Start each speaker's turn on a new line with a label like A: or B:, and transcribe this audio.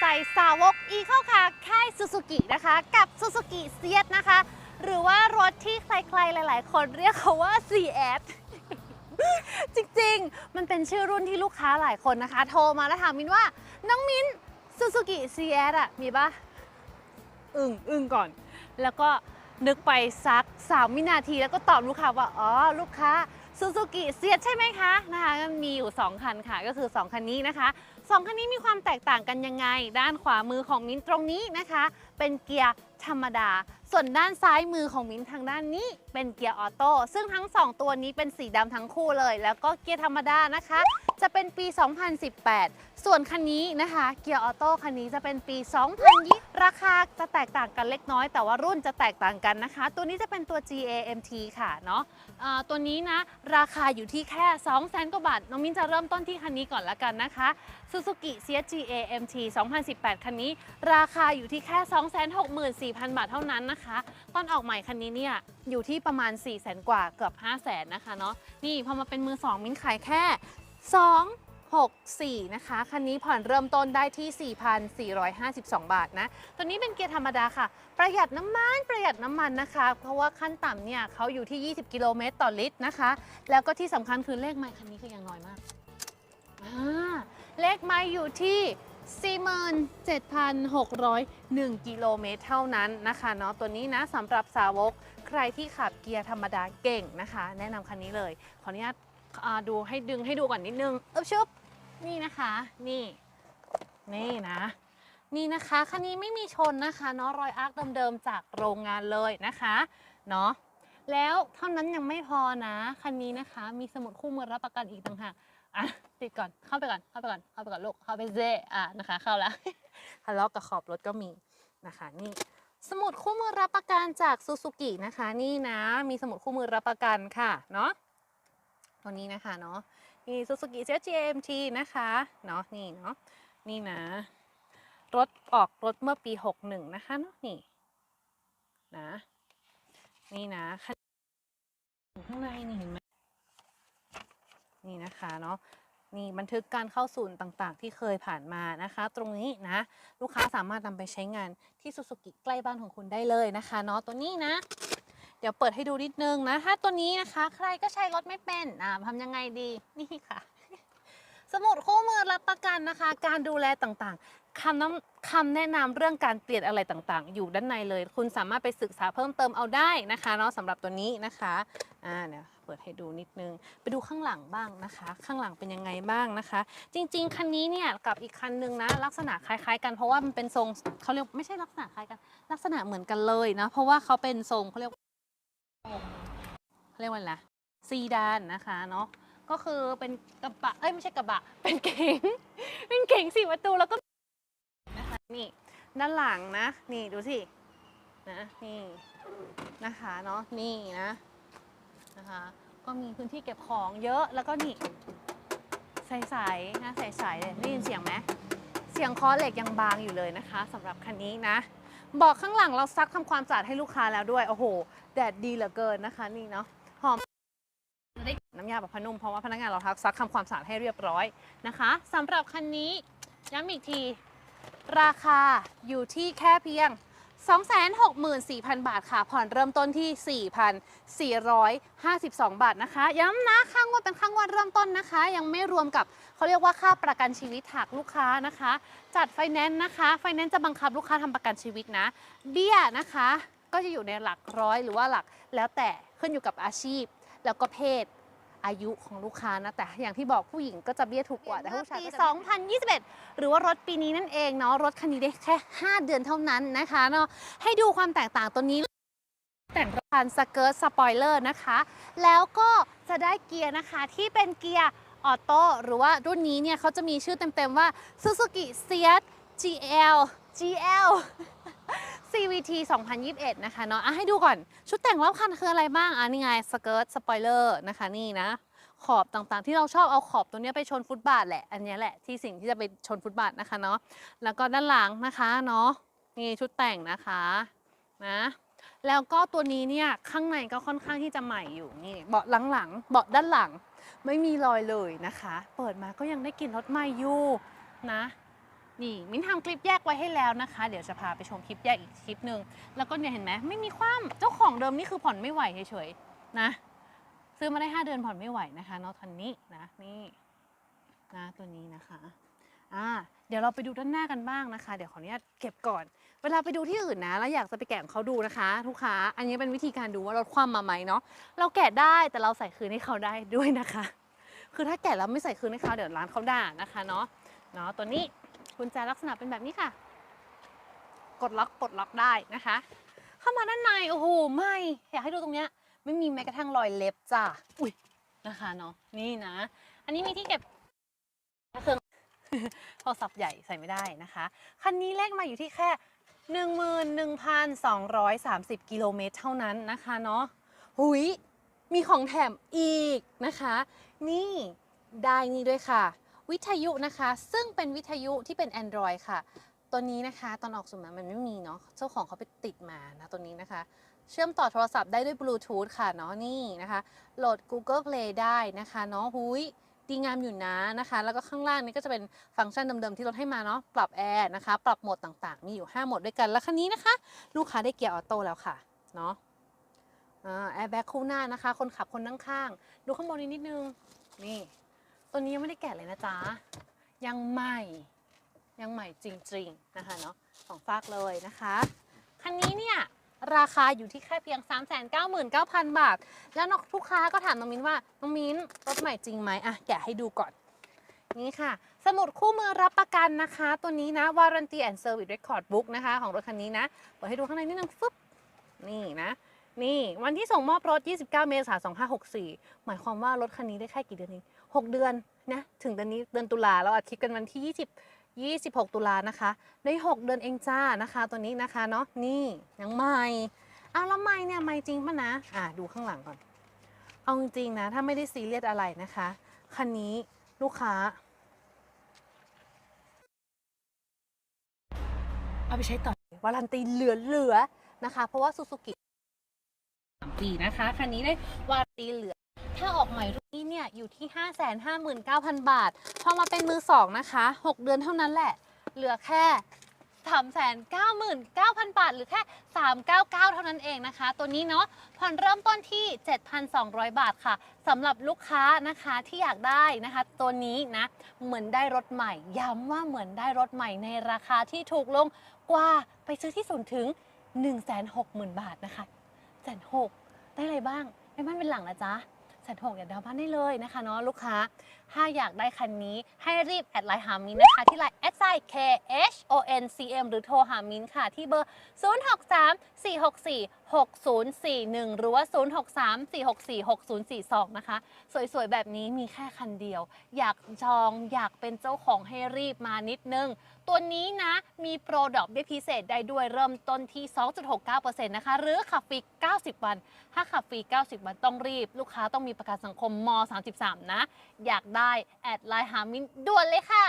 A: ใจสาวกอีเข้าค่ะค่ายซูซูกินะคะ กับซูซูกิเซียนะคะ หรือว่ารถที่ใครๆหลายๆ คนเรียกเขาว่า CS จริงๆ มันเป็นชื่อรุ่นที่ลูกค้าหลายคนนะคะ โทรมาแล้วถามมินว่า น้องมินซูซูกิ CS อะมีปะอึ้งอึ้งก่อน แล้วก็นึกไปสักสามวินาทีแล้วก็ตอบลูกค้าว่า อ๋อ ลูกค้าซูซูกิเซียใช่ไหมคะนะคะมีอยู่ 2 คันค่ะ ก็คือ 2 คันนี้นะคะ 2คันนี้มีความแตกต่างกันยังไง ด้านขวามือของมิ้นตรงนี้นะคะ เป็นเกียร์ธรรมดา ส่วนด้านซ้ายมือของมิ้นทางด้านนี้ เป็นเกียร์ออโต้ซึ่งทั้ง 2 ตัวนี้เป็นสีดำทั้งคู่เลย แล้วก็เกียร์ธรรมดานะคะ จะเป็นปี 2018 ส่วนคันนี้นะคะเกียร์ออโต้คันนี้จะเป็นปี 2020 ราคาจะแตกต่างกันเล็กน้อย แต่ว่ารุ่นจะแตกต่างกันนะคะ ตัวนี้จะเป็นตัว GAMT ค่ะเนาะอ่าตัวนี้นะ ราคาอยู่ที่แค่200,000กว่าบาท น้องมิ้นจะเริ่มต้นที่คันนี้ก่อนละกันนะคะ Suzuki CSG AMT 2018 คันนี้ ราคาอยู่ที่แค่ 264,000 บาทเท่านั้นนะคะ ตอนออกใหม่คันนี้เนี่ยอยู่ที่ประมาณ 400,000 กว่าเกือบ 500,000นะคะเนาะนี่พอมาเป็นมือ 2 มิ้นขายแค่ 2 6 4 นะคะ คันนี้ผ่อนเริ่มต้นได้ที่ 4,452 บาทนะ ตัวนี้เป็นเกียร์ธรรมดาค่ะ ประหยัดน้ำมัน ประหยัดน้ำมันนะคะ เพราะว่าขั้นต่ำเนี่ยเขาอยู่ที่ 20 กิโลเมตรต่อลิตรนะคะ แล้วก็ที่สำคัญคือเลขไมล์คันนี้คือยังน้อยมากอ่าเลขไมล์อยู่ที่47,601 กิโลเมตรเท่านั้นนะคะเนาะตัวนี้นะสำหรับสาวกใครที่ขับเกียร์ธรรมดาเก่งนะคะ แนะนำคันนี้เลย ขออนุญาต อ่าดูให้ดึงให้ดูก่อนนิดนึงเอ๊บชึบนี่นะคะ นี่ นี่นะ นี่นะคะคันนี้ไม่มีชนนะคะเนาะรอยอาร์คเดิมๆจากโรงงานเลยนะคะเนาะแล้วเท่านั้นยังไม่พอนะคันนี้นะคะ มีสมุดคู่มือรับประกันอีกต่างหากอะติดก่อนเข้าไปก่อนเข้าไปก่อนเข้าไปก่อนลูกเข้าไปเซอะนะคะ เข้าแล้วทะเลาะกับขอบรถก็มีนะคะ นี่สมุดคู่มือรับประกันจากซูซูกินะคะ นี่นะ มีสมุดคู่มือรับประกันค่ะเนาะ ตัวนี้นะคะเนาะนี่ซูซูกิ CGMT นะคะเนาะนี่เนาะนี่นะ รถออกรถเมื่อปี 61 นะคะเนาะนี่นะนี่นะข้างในนี่เห็นไหมนี่นะคะเนาะนี่บันทึกการเข้าศูนย์ต่างๆ ที่เคยผ่านมานะคะ ตรงนี้นะ ลูกค้าสามารถนำไปใช้งานที่ซูซูกิใกล้บ้านของคุณได้เลยนะคะเนาะตัวนี้นะ เดี๋ยวเปิดให้ดูนิดนึงนะถ้าตัวนี้นะคะ ใครก็ใช้รถไม่เป็นอ่าทำยังไงดีนี่ค่ะ สมุดคู่มือรับประกันนะคะ การดูแลต่างๆคำน้ำคำแนะนำเรื่องการเปลี่ยนอะไรต่างๆ อยู่ด้านในเลย คุณสามารถไปศึกษาเพิ่มเติมเอาได้นะคะเนาะสำหรับตัวนี้นะคะอ่าเดี๋ยวเปิดให้ดูนิดนึง ไปดูข้างหลังบ้างนะคะ ข้างหลังเป็นยังไงบ้างนะคะ จริง ๆ คันนี้เนี่ยกับอีกคันนึงนะ ลักษณะคล้ายๆ กันเพราะว่ามันเป็นทรงเขาเรียกไม่ใช่ลักษณะคล้ายกัน ลักษณะเหมือนกันเลยนะเพราะว่าเขาเป็นทรงเขาเรียก เรียกว่าอะไรนะซีดานนะคะเนาะก็คือเป็นกระบะเอ้ยไม่ใช่กระบะ เป็นเก๋ง เป็นเก๋งสี่ประตูแล้วก็นะคะนี่ด้านหลังนะ นี่ดูสินะนี่นะคะเนาะนี่นะนะคะ ก็มีพื้นที่เก็บของเยอะแล้วก็นี่ใสๆนะใสๆเลยได้ยินเสียงไหมเสียงคอเหล็กยังบางอยู่เลยนะคะสำหรับคันนี้นะ บอกข้างหลังเราซักทำความสะอาดให้ลูกค้าแล้วด้วย โอ้โห แดดดีเหลือเกินนะคะนี่เนาะหอมได้น้ำยาแบบพนุ่มเพราะว่าพนักงานเราทักซักทำความสะอาดให้เรียบร้อยนะคะสำหรับคันนี้ย้ำอีกที ราคาอยู่ที่แค่เพียง 264,000 บาทค่ะ ผ่อนเริ่มต้นที่ 4,452 บาทนะคะ ย้ำนะค่างวดเป็นค่างวดเริ่มต้นนะคะ ยังไม่รวมกับเขาเรียกว่าค่าประกันชีวิตหากลูกค้านะคะ จัดไฟแนนซ์นะคะ ไฟแนนซ์จะบังคับลูกค้าทำประกันชีวิตนะ เบี้ยนะคะ ก็จะอยู่ในหลักร้อยหรือว่าหลักแล้วแต่ขึ้นอยู่กับอาชีพ แล้วก็เพศ อายุของลูกค้านะ แต่อย่างที่บอกผู้หญิงก็จะเบี้ยถูกกว่าแต่ผู้ชายปี 2021 หรือว่ารถปีนี้นั่นเองเนาะรถคันนี้ได้แค่ 5 เดือนเท่านั้นนะคะเนาะให้ดูความแตกต่างตัวนี้แต่งผ่านสเกิร์ตสปอยเลอร์นะคะ แล้วก็จะได้เกียร์นะคะที่เป็นเกียร์ออโต้หรือว่ารุ่นนี้เนี่ยเขาจะมีชื่อเต็มๆว่า Suzuki Seat GL GL CVT 2021 นะคะเนาะอะให้ดูก่อน ชุดแต่งรอบคันคืออะไรบ้าง อะนี่ไงสเกิร์ตสปอยเลอร์นะคะนี่นะ ขอบต่างๆ ที่เราชอบเอาขอบตัวเนี้ยไปชนฟุตบาทแหละ อันนี้แหละที่สิ่งที่จะไปชนฟุตบาทนะคะเนาะ แล้วก็ด้านหลังนะคะเนาะ นี่ชุดแต่งนะคะนะแล้วก็ตัวนี้เนี่ยข้างในก็ค่อนข้างที่จะใหม่อยู่นี่เบาะหลังๆเบาะด้านหลังไม่มีรอยเลยนะคะ เปิดมาก็ยังได้กลิ่นรถใหม่อยู่นะ นี่มิ้นทำคลิปแยกไว้ให้แล้วนะคะ เดี๋ยวจะพาไปชมคลิปแยกอีกคลิปหนึ่งแล้วก็เนี่ยเห็นไหมไม่มีความเจ้าของเดิมนี่คือผ่อนไม่ไหวเฉยๆนะ ซื้อมาได้ 5 เดือนผ่อนไม่ไหวนะคะเนาะทันนี้นะนี่นะตัวนี้นะคะอ่าเดี๋ยวเราไปดูด้านหน้ากันบ้างนะคะ เดี๋ยวขออนุญาตเก็บก่อน เวลาไปดูที่อื่นนะแล้วอยากจะไปแกะของเขาดูนะคะลูกค้า อันนี้เป็นวิธีการดูว่ารถคว่ำมาไหมเนาะเราแกะได้แต่เราใส่คืนให้เขาได้ด้วยนะคะ คือถ้าแกะแล้วไม่ใส่คืนให้เขาเดี๋ยวร้านเขาด่านะคะเนาะเนาะตัวนี้ กุญแจลักษณะเป็นแบบนี้ค่ะ กดล็อกปลดล็อกได้นะคะ เข้ามาด้านในโอ้โหไม่อยากให้ดูตรงเนี้ยไม่มีแม้กระทั่งรอยเล็บจ้ะอุ้ยนะคะเนาะนี่นะ อันนี้มีที่เก็บเครื่องโทรศัพท์ใหญ่ใส่ไม่ได้นะคะ คันนี้เลขมาอยู่ที่แค่ 11,230 กิโลเมตรเท่านั้นนะคะเนาะหุยมีของแถมอีกนะคะ นี่ได้นี่ด้วยค่ะ วิทยุนะคะ ซึ่งเป็นวิทยุที่เป็น Android ค่ะ ตัวนี้นะคะตอนออกสุ่มามันไม่มีเนาะเจ้าของเขาไปติดมานะตัวนี้นะคะ เชื่อมต่อโทรศัพท์ได้ด้วยบลูทูธค่ะเนาะนี่นะคะ โหลด Google Play ได้นะคะเนาะหุยดีงามอยู่นะนะคะ แล้วก็ข้างล่างนี้ก็จะเป็นฟังก์ชันเดิมๆที่รถให้มาเนาะปรับแอร์นะคะ ปรับโหมดต่างๆ มีอยู่ 5 โหมดด้วยกัน แล้วคันนี้นะคะ ลูกค้าได้เกียร์ออโต้แล้วค่ะเนาะแอร์แบ็คคู่หน้านะคะ คนขับคนนั่งข้าง ดูข้างบนนี้นิดนึง นี่ ตัวนี้ยังไม่ได้แกะเลยนะจ๊ะ ยังใหม่ ยังใหม่จริงๆนะคะเนาะสองฝากเลยนะคะ คันนี้เนี่ยราคาอยู่ที่แค่เพียง 399,000 บาท แล้วนอกลูกค้าก็ถามน้องมิ้นว่า น้องมิ้นรถใหม่จริงไหมอะแกะให้ดูก่อน นี่ค่ะ สมุดคู่มือรับประกันนะคะ ตัวนี้นะ Warranty and Service Record Book นะคะ ของรถคันนี้นะ เปิดให้ดูข้างในนิดนึงฟึบนี่นะ นี่ วันที่ส่งมอบรถ 29 เมษายน 2564 หมายความว่ารถคันนี้ได้แค่กี่เดือนเอง6 เดือนนะ ถึงเดือนนี้เดือนตุลาเราอัดคลิปกันวันที่ 20 26 ตุลานะคะ ได้ 6 เดือนเองจ้านะคะตัวนี้นะคะเนาะ นี่ยังใหม่ เอาแล้วไม่เนี่ยไม่จริงปะนะ อะดูข้างหลังก่อน เอาจริงๆนะ ถ้าไม่ได้ซีเรียสอะไรนะคะ คันนี้ลูกค้า เอาไปใช้ต่อวารันตีเหลือๆนะคะ เพราะว่าซูซูกิ ปีนะคะ คันนี้ได้วาตีเหลือ ถ้าออกใหม่รุ่นนี้เนี่ยอยู่ที่ 559,000 บาท พอมาเป็นมือสองนะคะ 6 เดือนเท่านั้นแหละ เหลือแค่399,000 บาท หรือแค่ 399 เท่านั้นเองนะคะ ตัวนี้เนาะผ่อนเริ่มต้นที่ 7,200 บาทค่ะสำหรับลูกค้านะคะที่อยากได้นะคะ ตัวนี้นะเหมือนได้รถใหม่ ย้ำว่าเหมือนได้รถใหม่ในราคาที่ถูกลงกว่าไปซื้อที่ศูนย์ถึง 160,000 บาทนะคะแสนหก ได้อะไรบ้างไม่บ้านเป็นหลังนะจ๊ะแสนหกอย่าดาวน์บ้านได้เลยนะคะเนาะลูกค้า ถ้าอยากได้คันนี้ให้รีบแอดไลน์หามินนะคะ ที่ไลน์ s i k h o n c m หรือโทรหามินค่ะ ที่เบอร์ 063 464 6041 หรือว่า 063 464 6042 นะคะ สวยๆ แบบนี้มีแค่คันเดียว อยากจองอยากเป็นเจ้าของให้รีบมานิดนึง ตัวนี้นะมีโปรดอกเบี้ยพิเศษได้ด้วยเริ่มต้นที่ 2.69%นะคะ หรือขับฟรี 90 วัน ถ้าขับฟรี 90 วันต้องรีบ ลูกค้าต้องมีประกันสังคมม 33 นะ อยากได้ได้ แอดไลน์หามินด่วนเลยค่ะ